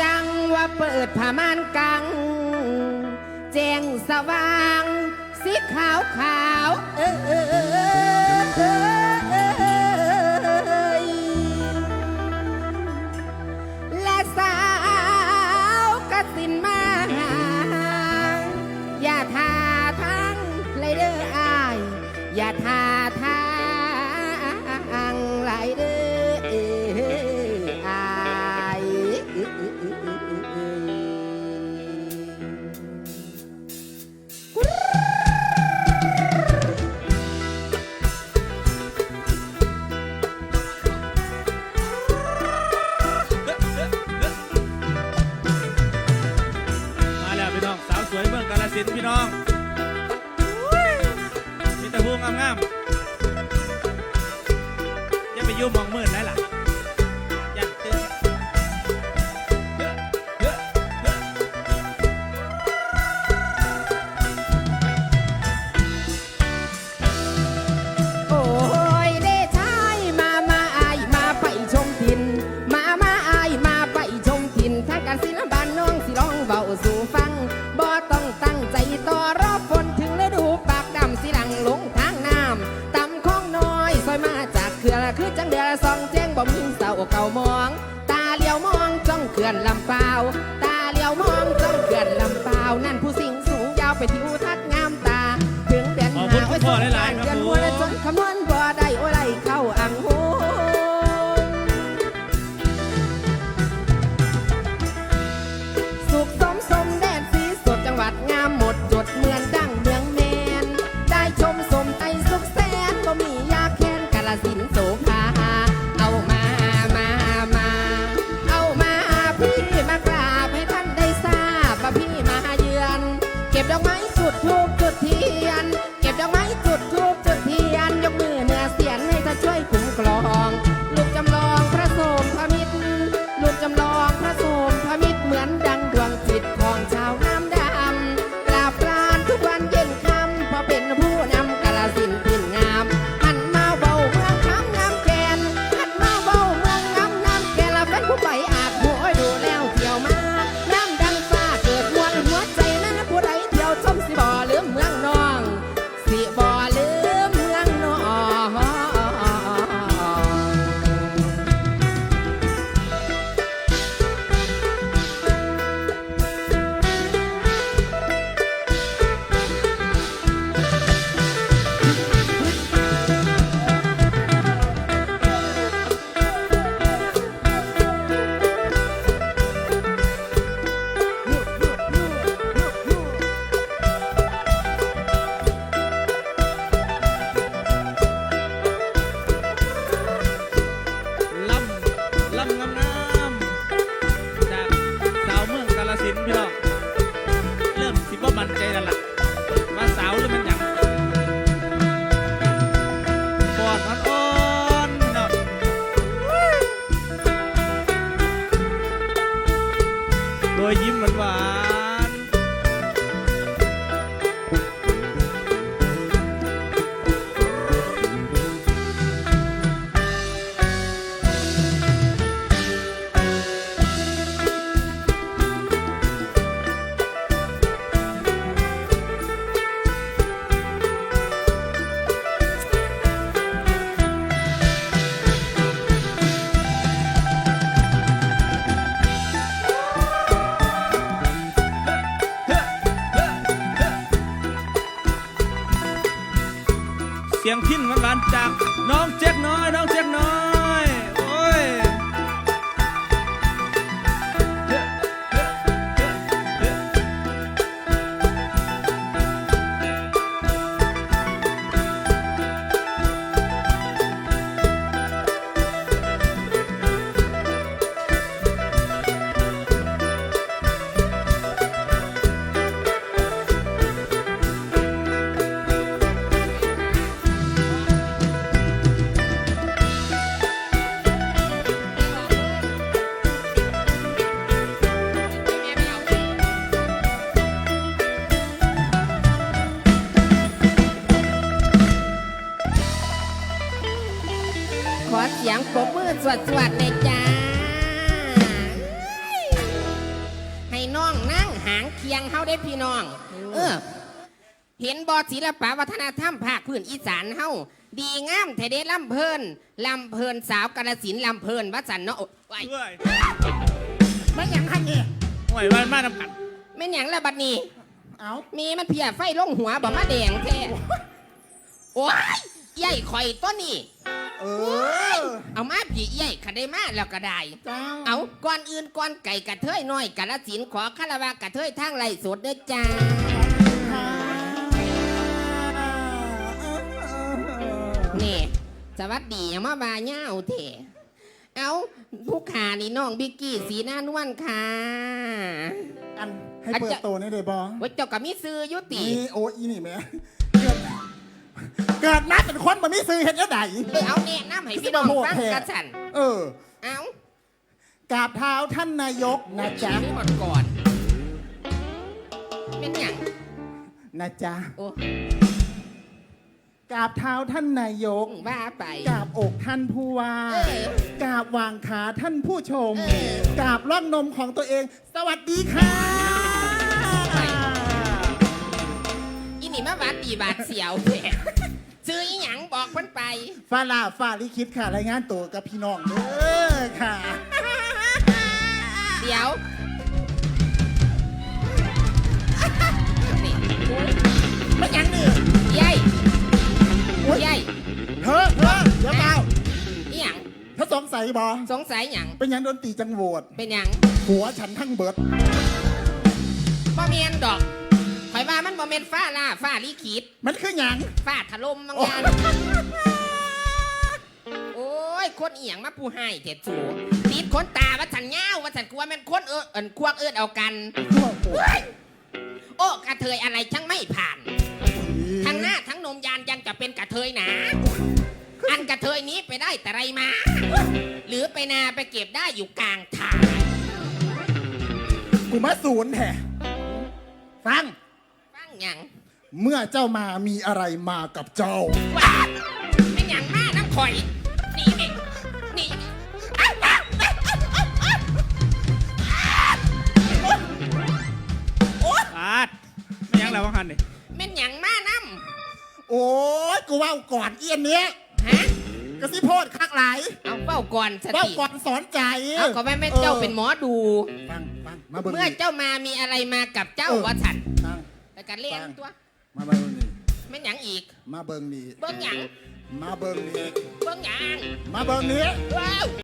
จังว่าเปิดผ้าม่านกัง แจ้งสว่าง สีขาวขาว เออเออเออ มอ来了。 ส่องแจ้งบ่มีเสาเก่ามอง ตาเลี้ยวมองจ้องเขื่อนลำเปล่าตา สวัสดีจ้า ให้น้องนั่งหางเคียงเฮาได้พี่น้อง เออ เห็นบอศิลปะวัฒนธรรมภาคพื้นอีสานเฮาดีงามเทเดลำเพลินลำเพลินสาวกาลสินลำเพลินวัดสันเนาะได้ไม่อย่างคันนี้ห่วยมานำกันไม่อย่างละบัดนี้ เอามีมันเพียไฟลงหัวบ่มาแดงแท้โอ้ยใหญ่ข่อยต้นนี้ เออ เอามาผีใหญ่ขันได้มาแล้วก็ได้เจ้าเอาก่อนอื่นก่อนไก่กระเทยน้อยกาลสินธุ์ขอคารวะกระเทยทางไรสดเด้อจ้านี่สวัสดีอย่ามาบาเง่าเถอะเอาผู้ขานี่น้องบิกกี้สีหน้านวลค่ะ อันให้เปิดตัวนี่เลยบองว่าเจ้ากับมิซื้ออยุติ นี่โอ้อีนี่แม่ เกิดเกิดมาเป็นคนมันไม่ซื้อเห็นยังไงเออเอาแนะน้ำให้พี่น้องฟังกันสันเออ เอากราบเท้าท่านนายกนะจ๊ะนี่หมดก่อนเป็นหยังนะจ๊ะโอ้กราบเท้าท่านนายกว่าไปกราบอกท่านผู้ว่าเออกราบวางขาท่านผู้ชมเออกราบร่องนมของตัวเอง สวัสดีค่ะอีนี่มาบาดดีบาดเสียวเถ เพิ่นไปฟาลาฟาลิคิดค่ะ รายงานตัวกับพี่น้องเด้อค่ะ เดี๋ยวนี่ไม่ยังนี่ใหญ่ใหญ่เธอเธอเดี๋ยวเปล่าอีหยังถ้าสงสัยบอสงสัยหยังเป็นหยังดนตรีจังโหวดเป็นหยังหัวฉันทั้งเบิดบ่เมียนดอกข่อยว่ามัน บ่เมียนฟ้าล่าฟ้าลิขิตมันคือหยังฟ้าถล่มบางงานโอ้ย คนอีหยังมาผู้ให้เจ็ดสูติดคนตาว่าฉันเงาว่าฉันกลัวแมันคนเออเอินควกเอินเอากันเฮ้ยโอ้กระเทยอะไรช่างไม่ผ่าน ทั้งหน้าทั้งนมยานยังจะเป็นกระเทยหนาอันกระเทยนี้ไปได้แต่ไรมา หรือไปนาไปเก็บได้อยู่กลางทาง กูมาศูนย์แท้ฟังฟัง หยังเมื่อเจ้ามามีอะไรมากับเจ้า ว้าเป็นหยังมาน้ำข่อยหนี่นี่นี่อาดไม่ยังแล้วว่าหันนี่เป็นหยังมาน้โอ้ยกูว่าก่อนเอียนเนี้ยำฮะ กระซิโพดคักหลายเอาเป้าก่อนสเบ้าติก่อนสอนใจเอาก็แม่แม่เจ้าเป็นหมอดู ฟังฟังมาเบิ่งเมื่อนี่เจ้ามามีอะไรมากับเจ้าเออวะฉัน ฟังแต่กันเล่นตัว มาเบิ่งนี่เป็นหยังอีก มาเบิ่งนี่เบิ้งหยัง มาเบิ่งนี่เบิ้งหยังมาเบิ่งนี่ ว้าว